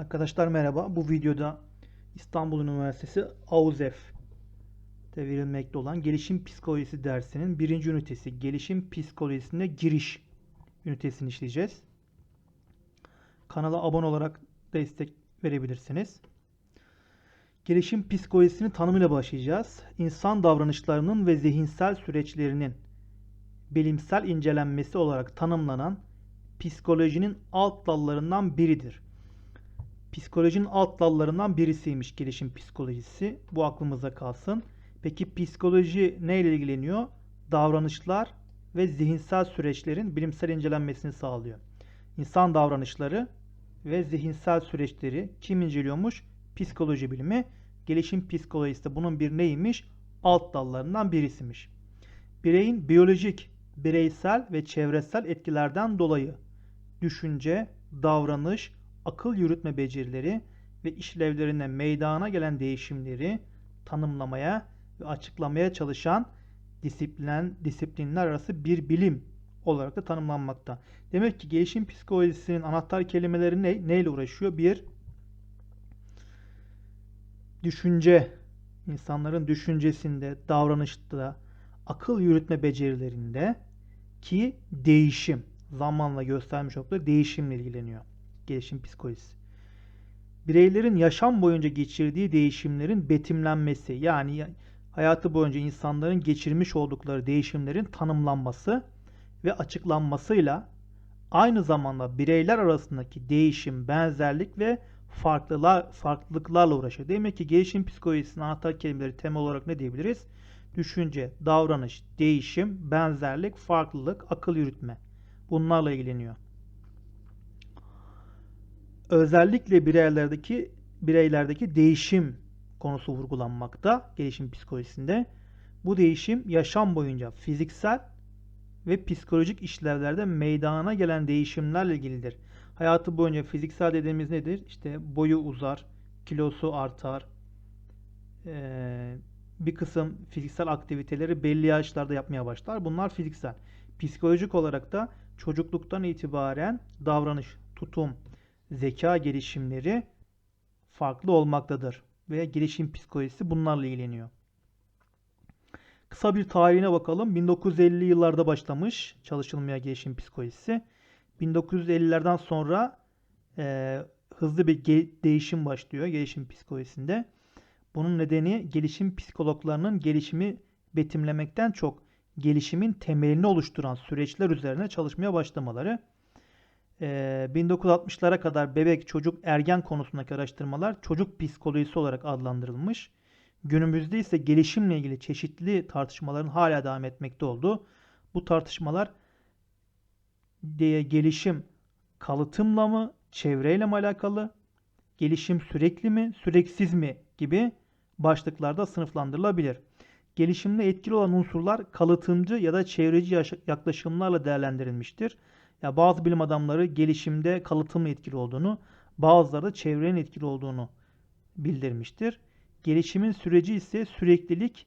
Arkadaşlar merhaba. Bu videoda İstanbul Üniversitesi AUZEF de verilmekte olan Gelişim Psikolojisi dersinin birinci ünitesi Gelişim Psikolojisine Giriş ünitesini işleyeceğiz. Kanala abone olarak destek verebilirsiniz. Gelişim psikolojisinin tanımıyla başlayacağız. İnsan davranışlarının ve zihinsel süreçlerinin bilimsel incelenmesi olarak tanımlanan psikolojinin alt dallarından biridir. Psikolojinin alt dallarından birisiymiş gelişim psikolojisi. Bu aklımıza kalsın. Peki psikoloji neyle ilgileniyor? Davranışlar ve zihinsel süreçlerin bilimsel incelenmesini sağlıyor. İnsan davranışları ve zihinsel süreçleri kim inceliyormuş? Psikoloji bilimi. Gelişim psikolojisi de bunun bir neymiş? Alt dallarından birisiymiş. Bireyin biyolojik, bireysel ve çevresel etkilerden dolayı düşünce, davranış, akıl yürütme becerileri ve işlevlerine meydana gelen değişimleri tanımlamaya ve açıklamaya çalışan disiplin, disiplinler arası bir bilim olarak da tanımlanmakta. Demek ki gelişim psikolojisinin anahtar kelimeleri ne? Neyle uğraşıyor? Bir, düşünce, insanların düşüncesinde, davranışta, akıl yürütme becerilerinde ki değişim, zamanla göstermiş oldukları değişimle ilgileniyor. Gelişim psikolojisi. Bireylerin yaşam boyunca geçirdiği değişimlerin betimlenmesi, yani hayatı boyunca insanların geçirmiş oldukları değişimlerin tanımlanması ve açıklanmasıyla aynı zamanda bireyler arasındaki değişim, benzerlik ve farklılar, farklılıklarla uğraşıyor. Demek ki gelişim psikolojisinin anahtar kelimeleri temel olarak ne diyebiliriz? Düşünce, davranış, değişim, benzerlik, farklılık, akıl yürütme. Bunlarla ilgileniyor. Özellikle bireylerdeki bireylerdeki değişim konusu vurgulanmakta gelişim psikolojisinde. Bu değişim yaşam boyunca fiziksel ve psikolojik işlevlerde meydana gelen değişimlerle ilgilidir. Hayatı boyunca fiziksel dediğimiz nedir? İşte boyu uzar, kilosu artar, bir kısım fiziksel aktiviteleri belli yaşlarda yapmaya başlar. Bunlar fiziksel. Psikolojik olarak da çocukluktan itibaren davranış, tutum, zeka gelişimleri farklı olmaktadır. Ve gelişim psikolojisi bunlarla ilgileniyor. Kısa bir tarihine bakalım. 1950'li yıllarda başlamış çalışılmaya gelişim psikolojisi. 1950'lerden sonra e, hızlı bir değişim başlıyor gelişim psikolojisinde. Bunun nedeni gelişim psikologlarının gelişimi betimlemekten çok gelişimin temelini oluşturan süreçler üzerine çalışmaya başlamaları. Ee, 1960'lara kadar bebek, çocuk, ergen konusundaki araştırmalar çocuk psikolojisi olarak adlandırılmış. Günümüzde ise gelişimle ilgili çeşitli tartışmaların hala devam etmekte olduğu bu tartışmalar diye gelişim kalıtımla mı, çevreyle mi alakalı, gelişim sürekli mi, süreksiz mi gibi başlıklarda sınıflandırılabilir. Gelişimde etkili olan unsurlar kalıtımcı ya da çevreci yaklaşımlarla değerlendirilmiştir. Ya bazı bilim adamları gelişimde kalıtımla etkili olduğunu, bazıları da çevrenin etkili olduğunu bildirmiştir. Gelişimin süreci ise süreklilik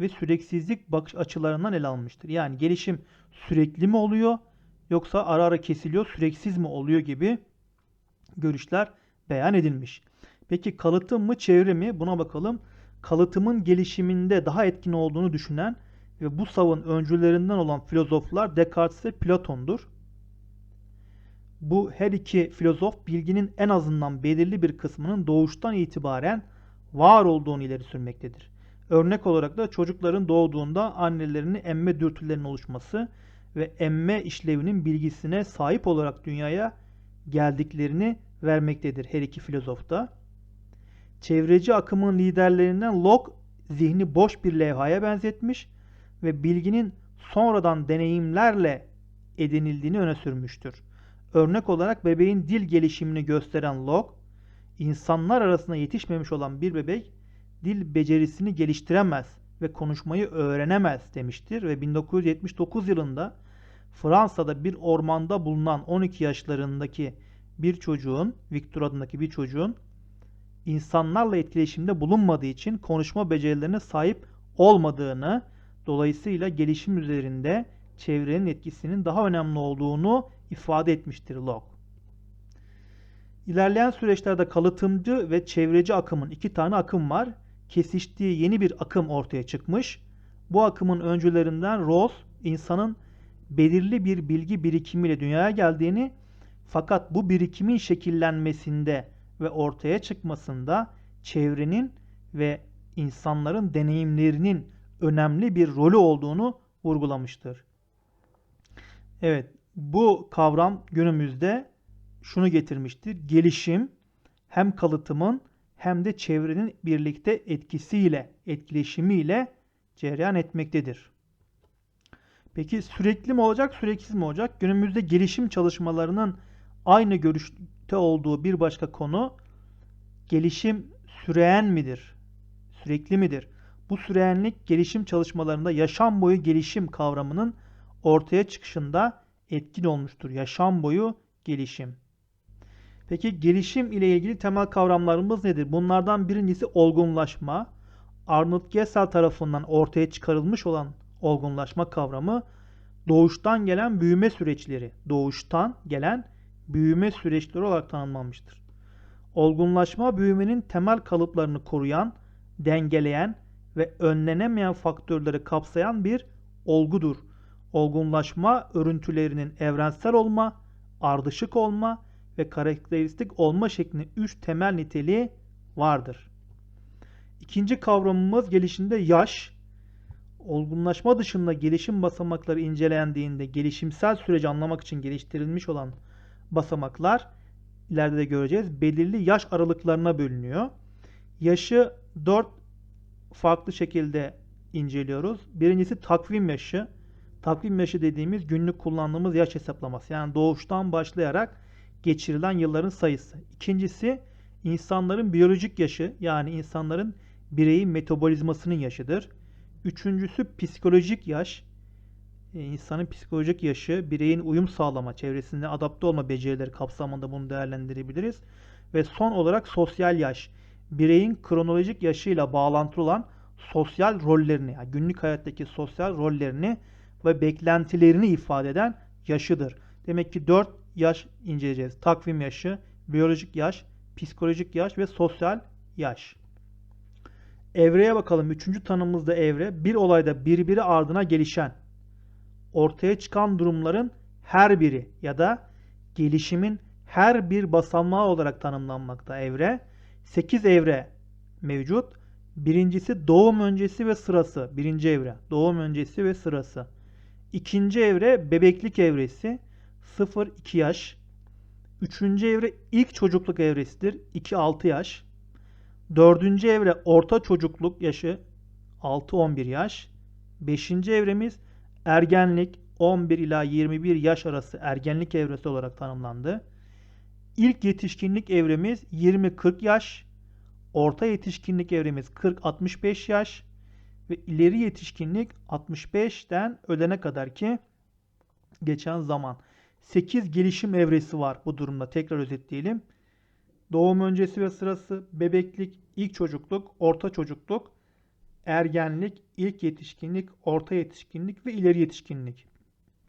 ve süreksizlik bakış açılarından ele alınmıştır. Yani gelişim sürekli mi oluyor yoksa ara ara kesiliyor, süreksiz mi oluyor gibi görüşler beyan edilmiş. Peki kalıtım mı çevre mi? Buna bakalım. Kalıtımın gelişiminde daha etkin olduğunu düşünen ve bu savın öncülerinden olan filozoflar Descartes ve Platon'dur. Bu her iki filozof bilginin en azından belirli bir kısmının doğuştan itibaren var olduğunu ileri sürmektedir. Örnek olarak da çocukların doğduğunda annelerinin emme dürtülerinin oluşması ve emme işlevinin bilgisine sahip olarak dünyaya geldiklerini vermektedir her iki filozof da. Çevreci akımın liderlerinden Locke zihni boş bir levhaya benzetmiş ve bilginin sonradan deneyimlerle edinildiğini öne sürmüştür. Örnek olarak bebeğin dil gelişimini gösteren Locke, insanlar arasında yetişmemiş olan bir bebek dil becerisini geliştiremez ve konuşmayı öğrenemez demiştir ve 1979 yılında Fransa'da bir ormanda bulunan 12 yaşlarındaki bir çocuğun, Victor adındaki bir çocuğun insanlarla etkileşimde bulunmadığı için konuşma becerilerine sahip olmadığını, dolayısıyla gelişim üzerinde çevrenin etkisinin daha önemli olduğunu ifade etmiştir Locke. İlerleyen süreçlerde kalıtımcı ve çevreci akımın iki tane akım var. Kesiştiği yeni bir akım ortaya çıkmış. Bu akımın öncülerinden Rawls insanın belirli bir bilgi birikimiyle dünyaya geldiğini fakat bu birikimin şekillenmesinde ve ortaya çıkmasında çevrenin ve insanların deneyimlerinin önemli bir rolü olduğunu vurgulamıştır. Evet, bu kavram günümüzde şunu getirmiştir. Gelişim hem kalıtımın hem de çevrenin birlikte etkisiyle, etkileşimiyle cereyan etmektedir. Peki sürekli mi olacak, süreksiz mi olacak? Günümüzde gelişim çalışmalarının aynı görüşte olduğu bir başka konu gelişim süreyen midir? Sürekli midir? Bu süreyenlik gelişim çalışmalarında yaşam boyu gelişim kavramının ortaya çıkışında etkin olmuştur. Yaşam boyu gelişim. Peki gelişim ile ilgili temel kavramlarımız nedir? Bunlardan birincisi olgunlaşma. Arnold Gesell tarafından ortaya çıkarılmış olan olgunlaşma kavramı doğuştan gelen büyüme süreçleri, doğuştan gelen büyüme süreçleri olarak tanımlanmıştır. Olgunlaşma büyümenin temel kalıplarını koruyan, dengeleyen ve önlenemeyen faktörleri kapsayan bir olgudur. Olgunlaşma örüntülerinin evrensel olma, ardışık olma ve karakteristik olma şeklinde üç temel niteliği vardır. İkinci kavramımız gelişimde yaş. Olgunlaşma dışında gelişim basamakları incelendiğinde gelişimsel süreci anlamak için geliştirilmiş olan basamaklar ileride de göreceğiz. Belirli yaş aralıklarına bölünüyor. Yaşı 4 farklı şekilde inceliyoruz. Birincisi takvim yaşı. Takvim yaşı dediğimiz günlük kullandığımız yaş hesaplaması. Yani doğuştan başlayarak geçirilen yılların sayısı. İkincisi insanların biyolojik yaşı yani insanların bireyin metabolizmasının yaşıdır. Üçüncüsü psikolojik yaş. E, insanın psikolojik yaşı, bireyin uyum sağlama, çevresinde adapte olma becerileri kapsamında bunu değerlendirebiliriz. Ve son olarak sosyal yaş. Bireyin kronolojik yaşıyla bağlantılı olan sosyal rollerini, yani günlük hayattaki sosyal rollerini ve beklentilerini ifade eden yaşıdır. Demek ki 4 yaş inceleyeceğiz. Takvim yaşı, biyolojik yaş, psikolojik yaş ve sosyal yaş. Evreye bakalım. Üçüncü tanımımızda evre bir olayda birbiri ardına gelişen, ortaya çıkan durumların her biri ya da gelişimin her bir basamağı olarak tanımlanmakta evre. 8 evre mevcut. Birincisi doğum öncesi ve sırası. Birinci evre. Doğum öncesi ve sırası. İkinci evre bebeklik evresi. 0-2 yaş. Üçüncü evre ilk çocukluk evresidir. 2-6 yaş. Dördüncü evre orta çocukluk yaşı 6-11 yaş. Beşinci evremiz ergenlik 11 ila 21 yaş arası ergenlik evresi olarak tanımlandı. İlk yetişkinlik evremiz 20-40 yaş. Orta yetişkinlik evremiz 40-65 yaş. Ve ileri yetişkinlik 65'ten ölene kadar ki geçen zaman. 8 gelişim evresi var bu durumda. Tekrar özetleyelim. Doğum öncesi ve sırası, bebeklik, ilk çocukluk, orta çocukluk, ergenlik, ilk yetişkinlik, orta yetişkinlik ve ileri yetişkinlik.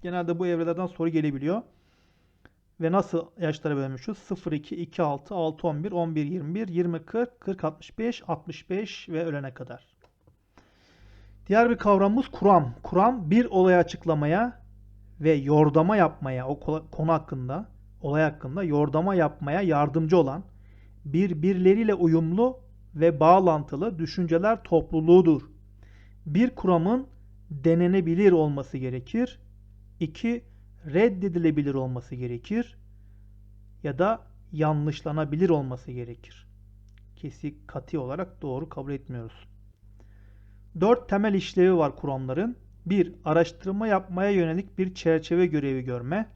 Genelde bu evrelerden soru gelebiliyor. Ve nasıl yaşlara bölmüşüz? 0, 2, 2, 6, 6, 11, 11, 21, 20, 40, 40, 65, 65 ve ölene kadar. Diğer bir kavramımız kuram. Kuram bir olayı açıklamaya ve yordama yapmaya o konu hakkında, olay hakkında yordama yapmaya yardımcı olan birbirleriyle uyumlu ve bağlantılı düşünceler topluluğudur. Bir kuramın denenebilir olması gerekir. İki, reddedilebilir olması gerekir. Ya da yanlışlanabilir olması gerekir. Kesik kati olarak doğru kabul etmiyoruz. Dört temel işlevi var kuramların. 1. Araştırma yapmaya yönelik bir çerçeve görevi görme.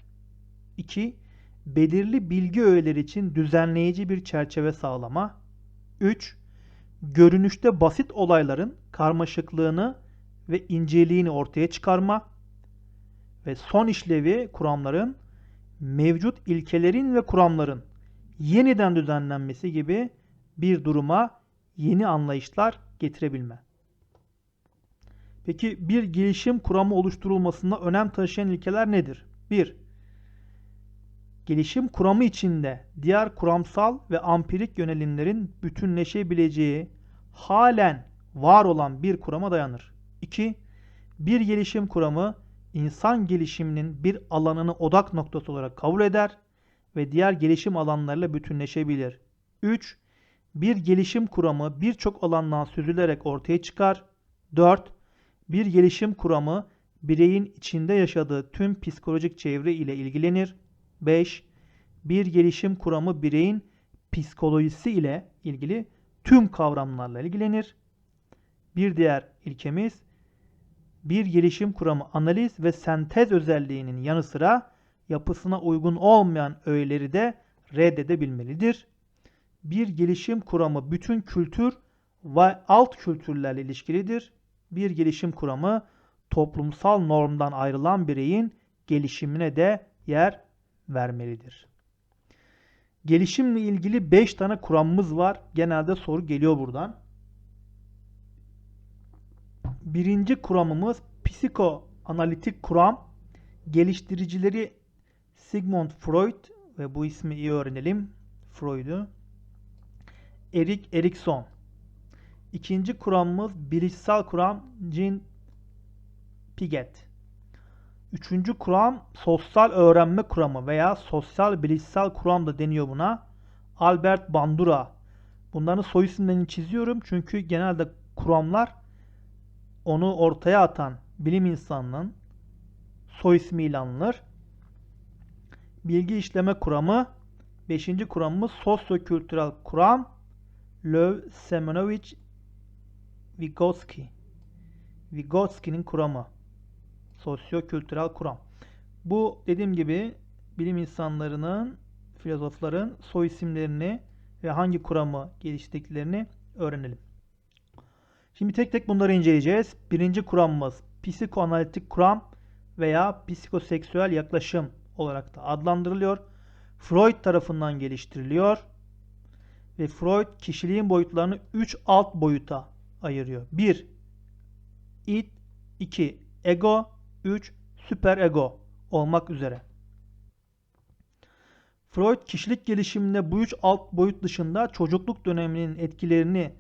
2. Belirli bilgi öğeleri için düzenleyici bir çerçeve sağlama. 3. Görünüşte basit olayların karmaşıklığını ve inceliğini ortaya çıkarma. Ve son işlevi kuramların mevcut ilkelerin ve kuramların yeniden düzenlenmesi gibi bir duruma yeni anlayışlar getirebilme. Peki bir gelişim kuramı oluşturulmasında önem taşıyan ilkeler nedir? 1. gelişim kuramı içinde diğer kuramsal ve ampirik yönelimlerin bütünleşebileceği halen var olan bir kurama dayanır. 2. Bir gelişim kuramı insan gelişiminin bir alanını odak noktası olarak kabul eder ve diğer gelişim alanlarıyla bütünleşebilir. 3. Bir gelişim kuramı birçok alandan süzülerek ortaya çıkar. 4. Bir gelişim kuramı bireyin içinde yaşadığı tüm psikolojik çevre ile ilgilenir. 5. Bir gelişim kuramı bireyin psikolojisi ile ilgili tüm kavramlarla ilgilenir. Bir diğer ilkemiz bir gelişim kuramı analiz ve sentez özelliğinin yanı sıra yapısına uygun olmayan öğeleri de reddedebilmelidir. Bir gelişim kuramı bütün kültür ve alt kültürlerle ilişkilidir. Bir gelişim kuramı toplumsal normdan ayrılan bireyin gelişimine de yer vermelidir. Gelişimle ilgili 5 tane kuramımız var. Genelde soru geliyor buradan. Birinci kuramımız psikoanalitik kuram. Geliştiricileri Sigmund Freud ve bu ismi iyi öğrenelim. Freud'u. Erik Erikson. İkinci kuramımız bilişsel kuram Jean Piaget. Üçüncü kuram sosyal öğrenme kuramı veya sosyal bilişsel kuram da deniyor buna. Albert Bandura. Bunların soy isimlerini çiziyorum çünkü genelde kuramlar onu ortaya atan bilim insanının soy ismiyle anılır. Bilgi işleme kuramı. Beşinci kuramımız sosyokültürel kuram. Löw Semyonovich Vygotsky. Vygotsky'nin kuramı. Sosyokültürel kuram. Bu dediğim gibi bilim insanlarının, filozofların soy isimlerini ve hangi kuramı geliştirdiklerini öğrenelim. Şimdi tek tek bunları inceleyeceğiz. Birinci kuramımız psikoanalitik kuram veya psikoseksüel yaklaşım olarak da adlandırılıyor. Freud tarafından geliştiriliyor. Ve Freud kişiliğin boyutlarını 3 alt boyuta ayırıyor. 1. id 2. Ego 3. Süper ego olmak üzere. Freud kişilik gelişiminde bu üç alt boyut dışında çocukluk döneminin etkilerini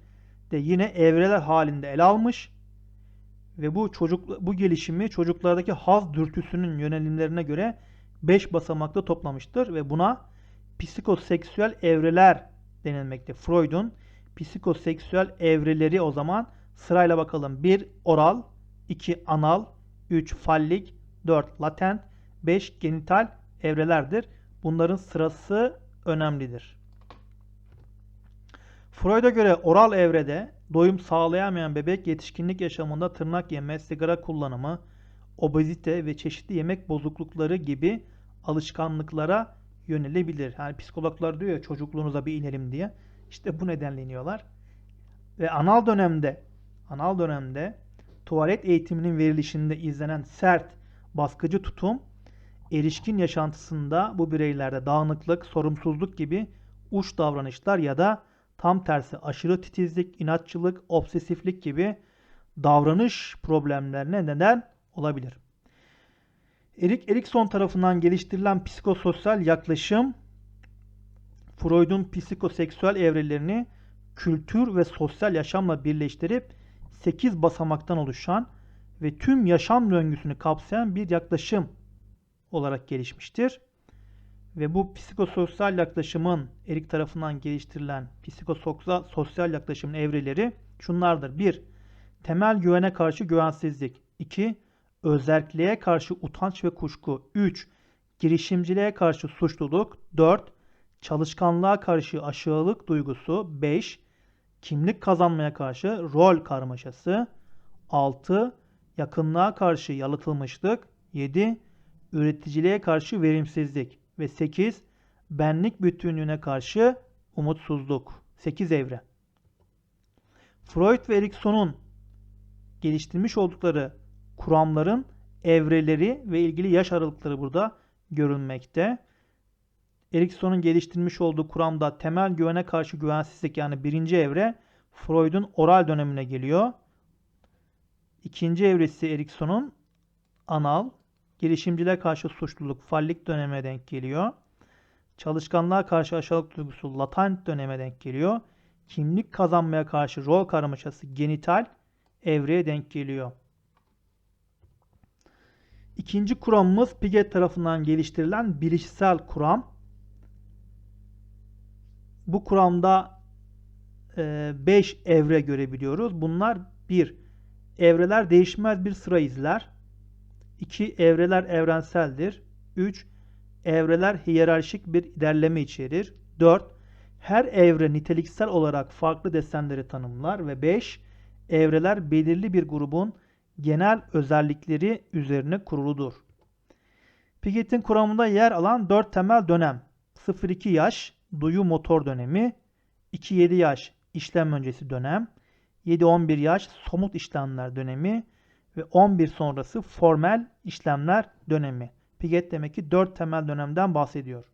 de yine evreler halinde ele almış ve bu çocuk bu gelişimi çocuklardaki haz dürtüsünün yönelimlerine göre 5 basamakta toplamıştır ve buna psikoseksüel evreler denilmekte. Freud'un psikoseksüel evreleri o zaman sırayla bakalım. 1 oral, 2 anal, 3 fallik, 4 latent, 5 genital evrelerdir. Bunların sırası önemlidir. Freud'a göre oral evrede doyum sağlayamayan bebek yetişkinlik yaşamında tırnak yeme, sigara kullanımı, obezite ve çeşitli yemek bozuklukları gibi alışkanlıklara yönelebilir. Yani psikologlar diyor ya çocukluğunuza bir inelim diye. İşte bu nedenle iniyorlar. Ve anal dönemde anal dönemde tuvalet eğitiminin verilişinde izlenen sert, baskıcı tutum erişkin yaşantısında bu bireylerde dağınıklık, sorumsuzluk gibi uç davranışlar ya da tam tersi aşırı titizlik, inatçılık, obsesiflik gibi davranış problemlerine neden olabilir. Erik Erikson tarafından geliştirilen psikososyal yaklaşım Freud'un psikoseksüel evrelerini kültür ve sosyal yaşamla birleştirip 8 basamaktan oluşan ve tüm yaşam döngüsünü kapsayan bir yaklaşım olarak gelişmiştir. Ve bu psikososyal yaklaşımın Erik tarafından geliştirilen psikososyal yaklaşımın evreleri şunlardır. 1. Temel güvene karşı güvensizlik. 2. Özerkliğe karşı utanç ve kuşku. 3. Girişimciliğe karşı suçluluk. 4. Çalışkanlığa karşı aşağılık duygusu. 5. Kimlik kazanmaya karşı rol karmaşası. 6. Yakınlığa karşı yalıtılmışlık. 7. Üreticiliğe karşı verimsizlik. Ve 8. Benlik bütünlüğüne karşı umutsuzluk. 8 evre. Freud ve Erikson'un geliştirmiş oldukları kuramların evreleri ve ilgili yaş aralıkları burada görülmekte. Erikson'un geliştirmiş olduğu kuramda temel güvene karşı güvensizlik yani birinci evre Freud'un oral dönemine geliyor. İkinci evresi Erikson'un anal, gelişimcilere karşı suçluluk fallik dönemine denk geliyor. Çalışkanlığa karşı aşağılık duygusu latent döneme denk geliyor. Kimlik kazanmaya karşı rol karmaşası genital evreye denk geliyor. İkinci kuramımız Piaget tarafından geliştirilen bilişsel kuram. Bu kuramda 5 evre görebiliyoruz. Bunlar 1. Evreler değişmez bir sıra izler. 2. Evreler evrenseldir. 3. Evreler hiyerarşik bir ilerleme içerir. 4. Her evre niteliksel olarak farklı desenleri tanımlar ve 5. Evreler belirli bir grubun genel özellikleri üzerine kuruludur. Piaget'in kuramında yer alan 4 temel dönem 0-2 yaş duyu motor dönemi, 2-7 yaş işlem öncesi dönem, 7-11 yaş somut işlemler dönemi ve 11 sonrası formel işlemler dönemi. Piaget demek ki 4 temel dönemden bahsediyor.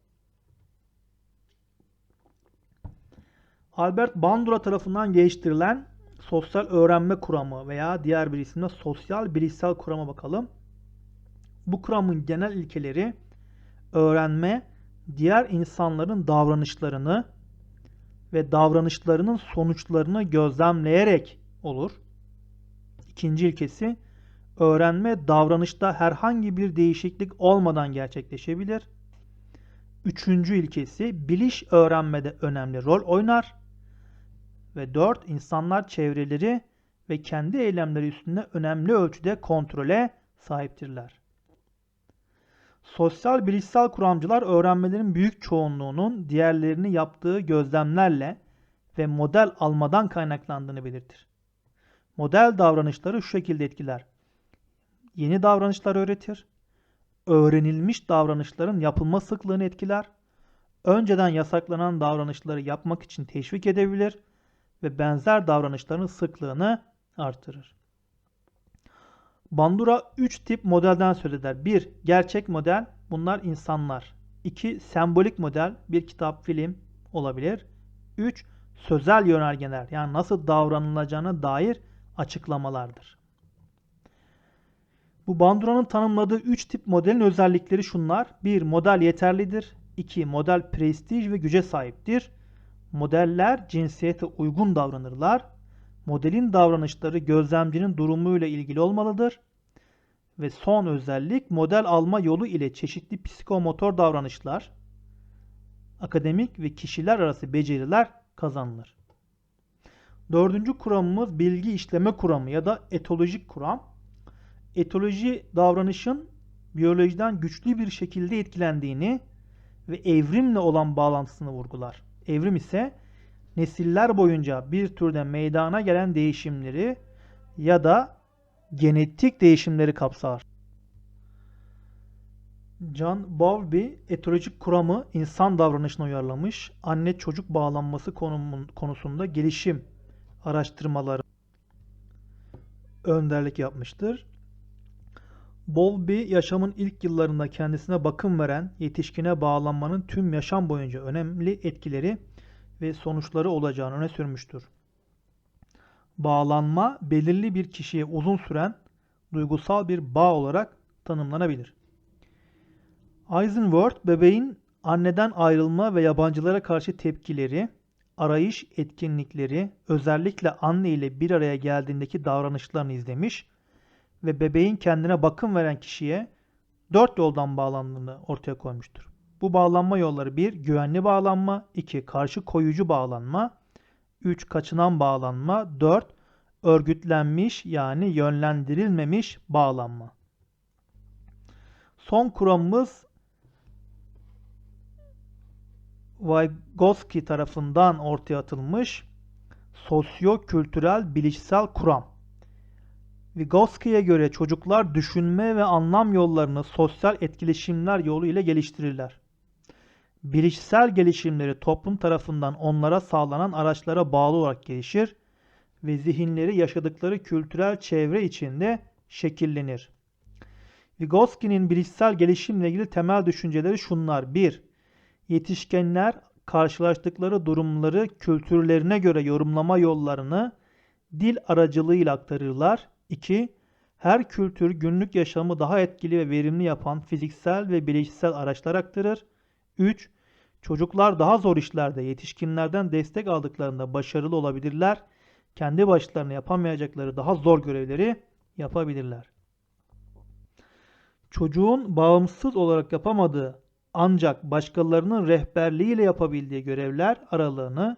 Albert Bandura tarafından geliştirilen sosyal öğrenme kuramı veya diğer bir isimle sosyal bilişsel kurama bakalım. Bu kuramın genel ilkeleri öğrenme, diğer insanların davranışlarını ve davranışlarının sonuçlarını gözlemleyerek olur. İkinci ilkesi öğrenme davranışta herhangi bir değişiklik olmadan gerçekleşebilir. Üçüncü ilkesi biliş öğrenmede önemli rol oynar. Ve dört insanlar çevreleri ve kendi eylemleri üstünde önemli ölçüde kontrole sahiptirler. Sosyal bilişsel kuramcılar öğrenmelerin büyük çoğunluğunun diğerlerini yaptığı gözlemlerle ve model almadan kaynaklandığını belirtir. Model davranışları şu şekilde etkiler. Yeni davranışlar öğretir. Öğrenilmiş davranışların yapılma sıklığını etkiler. Önceden yasaklanan davranışları yapmak için teşvik edebilir ve benzer davranışların sıklığını artırır. Bandura 3 tip modelden söz eder. 1. Gerçek model. Bunlar insanlar. 2. Sembolik model. Bir kitap, film olabilir. 3. Sözel yönergeler. Yani nasıl davranılacağına dair açıklamalardır. Bu Bandura'nın tanımladığı 3 tip modelin özellikleri şunlar. 1. Model yeterlidir. 2. Model prestij ve güce sahiptir. Modeller cinsiyete uygun davranırlar. Modelin davranışları gözlemcinin durumuyla ilgili olmalıdır. Ve son özellik model alma yolu ile çeşitli psikomotor davranışlar, akademik ve kişiler arası beceriler kazanılır. Dördüncü kuramımız bilgi işleme kuramı ya da etolojik kuram. Etoloji davranışın biyolojiden güçlü bir şekilde etkilendiğini ve evrimle olan bağlantısını vurgular. Evrim ise nesiller boyunca bir türde meydana gelen değişimleri ya da genetik değişimleri kapsar. John Bowlby etolojik kuramı insan davranışına uyarlamış, anne çocuk bağlanması konusunda gelişim araştırmaları önderlik yapmıştır. Bowlby yaşamın ilk yıllarında kendisine bakım veren yetişkine bağlanmanın tüm yaşam boyunca önemli etkileri ve sonuçları olacağını öne sürmüştür. Bağlanma belirli bir kişiye uzun süren duygusal bir bağ olarak tanımlanabilir. Eisenworth bebeğin anneden ayrılma ve yabancılara karşı tepkileri, arayış etkinlikleri, özellikle anne ile bir araya geldiğindeki davranışlarını izlemiş ve bebeğin kendine bakım veren kişiye dört yoldan bağlandığını ortaya koymuştur. Bu bağlanma yolları 1. Güvenli bağlanma 2. Karşı koyucu bağlanma 3. Kaçınan bağlanma 4. Örgütlenmiş yani yönlendirilmemiş bağlanma. Son kuramımız Vygotsky tarafından ortaya atılmış sosyo-kültürel bilişsel kuram. Vygotsky'ye göre çocuklar düşünme ve anlam yollarını sosyal etkileşimler yolu ile geliştirirler. Bilişsel gelişimleri toplum tarafından onlara sağlanan araçlara bağlı olarak gelişir ve zihinleri yaşadıkları kültürel çevre içinde şekillenir. Vygotsky'nin bilişsel gelişimle ilgili temel düşünceleri şunlar. 1. Yetişkinler karşılaştıkları durumları kültürlerine göre yorumlama yollarını dil aracılığıyla aktarırlar. 2. Her kültür günlük yaşamı daha etkili ve verimli yapan fiziksel ve bilişsel araçlar aktarır. 3. Çocuklar daha zor işlerde yetişkinlerden destek aldıklarında başarılı olabilirler. Kendi başlarına yapamayacakları daha zor görevleri yapabilirler. Çocuğun bağımsız olarak yapamadığı ancak başkalarının rehberliğiyle yapabildiği görevler aralığını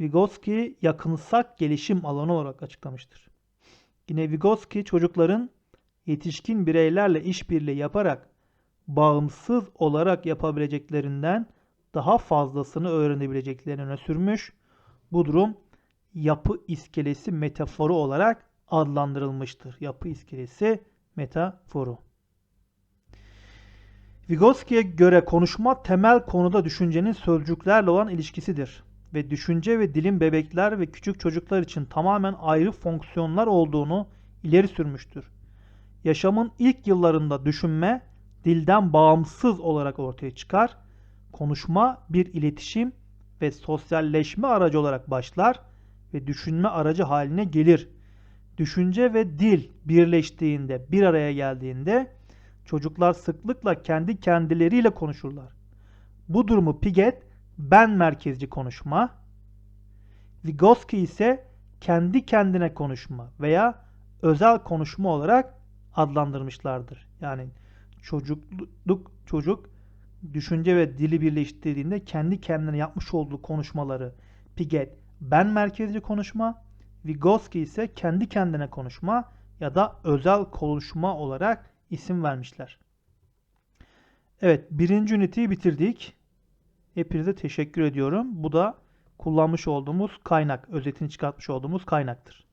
Vygotsky yakınsak gelişim alanı olarak açıklamıştır. Yine Vygotsky çocukların yetişkin bireylerle işbirliği yaparak bağımsız olarak yapabileceklerinden daha fazlasını öğrenebileceklerini öne sürmüş. Bu durum yapı iskelesi metaforu olarak adlandırılmıştır. Yapı iskelesi metaforu. Vygotsky'ye göre konuşma temel konuda düşüncenin sözcüklerle olan ilişkisidir ve düşünce ve dilin bebekler ve küçük çocuklar için tamamen ayrı fonksiyonlar olduğunu ileri sürmüştür. Yaşamın ilk yıllarında düşünme dilden bağımsız olarak ortaya çıkar. Konuşma bir iletişim ve sosyalleşme aracı olarak başlar ve düşünme aracı haline gelir. Düşünce ve dil birleştiğinde, bir araya geldiğinde çocuklar sıklıkla kendi kendileriyle konuşurlar. Bu durumu Piaget ben merkezci konuşma, Vygotsky ise kendi kendine konuşma veya özel konuşma olarak adlandırmışlardır. Yani çocukluk çocuk düşünce ve dili birleştirdiğinde kendi kendine yapmış olduğu konuşmaları Piaget ben merkezci konuşma, Vygotsky ise kendi kendine konuşma ya da özel konuşma olarak isim vermişler. Evet birinci üniteyi bitirdik. Hepinize teşekkür ediyorum. Bu da kullanmış olduğumuz kaynak, özetini çıkartmış olduğumuz kaynaktır.